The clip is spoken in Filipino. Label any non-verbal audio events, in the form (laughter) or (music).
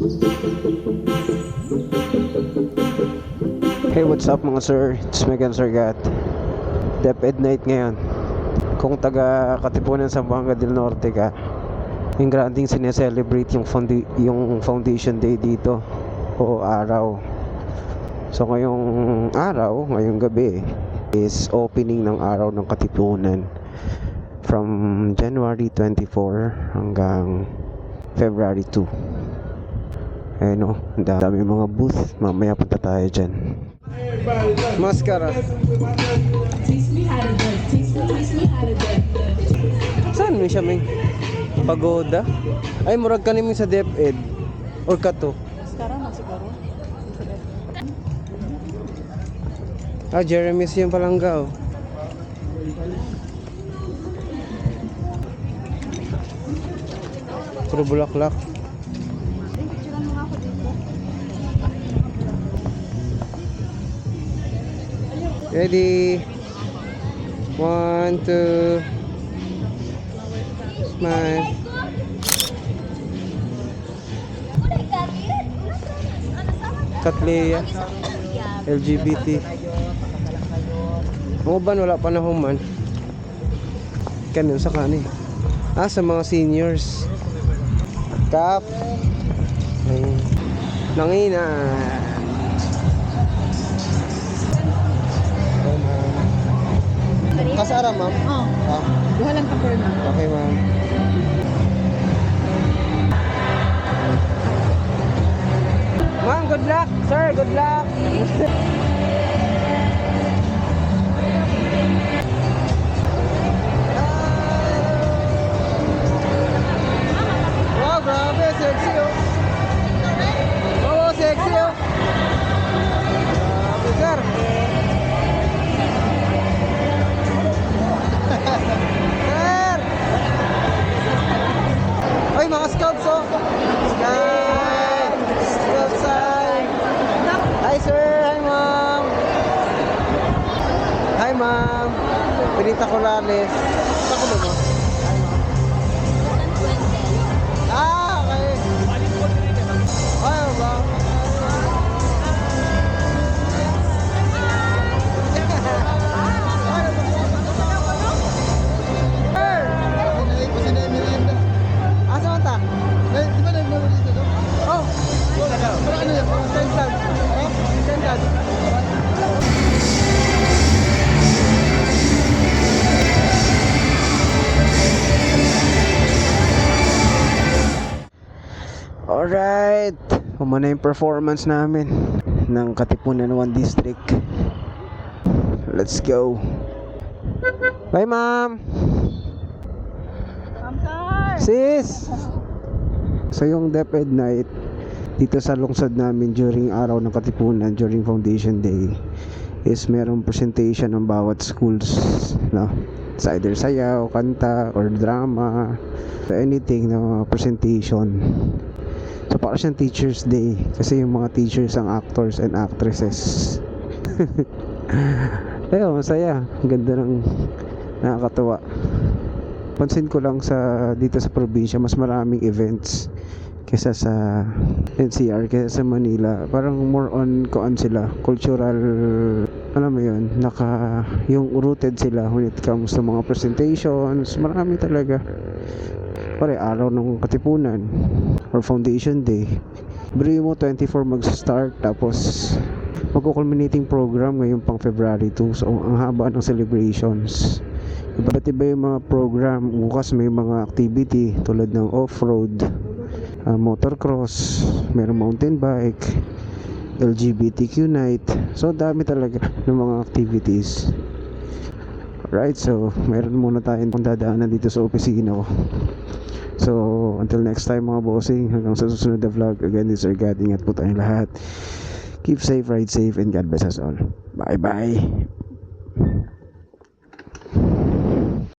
Hey, what's up mga sir? It's Megan Sargat. DepEd night ngayon. Kung taga Katipunan Zamboanga del Norte ka, yung granding sineselebrate yung, fondi- yung Foundation Day dito o araw. So ngayong araw, ngayong gabi is opening ng araw ng Katipunan from January 24 hanggang February 2. Ayun o, ang dami mga booth. Mamaya punta tayo dyan. Mascara. Saan mo siya, Ming? Pagoda? Ay, murag ka sa DepEd. Or kato. Masih baru. Ah, Jeremy's yung palangga, oh. Puro bulaklak. Ready? One, two. Smile. Katleya. LGBT. Mo ba wala pa na man? Kanon sa kani. Ah, sa mga seniors. Kap. Ay. Nangina. Ma'am. Kasara, ma'am? Oh, Ah, duha lang ka per na. okay, ma'am. Ma'am, good luck. Sir, good luck. (laughs) Feliz Jornales. Alright. Umana yung performance namin ng Katipunan 1 District. Let's go. Bye, ma'am. Sis! So yung DepEd night dito sa lungsod namin during araw ng Katipunan during Foundation Day is merong presentation ng bawat schools no it's either sayaw, kanta or drama anything na presentation so para siyang teachers day kasi yung mga teachers ang actors and actresses. (laughs) Ayun masaya. Ganda ng nakakatuwa. Pansin ko lang sa dito sa probinsya mas maraming events kesa sa NCR kesa sa Manila. Parang more on kuan sila cultural alam mo yun naka yung rooted sila when it comes to mga presentations. Marami talaga. Pare araw ng katipunan or foundation day. Bri mo 24 mag-start tapos magko-culminating program ngayong pang February 2 so ang haba ng celebrations. Iba't iba yung mga program. Bukas may mga activity tulad ng off-road uh, motocross meron mountain bike LGBTQ night. So dami talaga ng mga activities. Right so meron muna tayong dadaanan dito sa opisina ko so until next time mga bossing hanggang sa susunod na vlog. Again this is God. Ingat po tayong lahat. Keep safe ride safe and God bless us all. Bye bye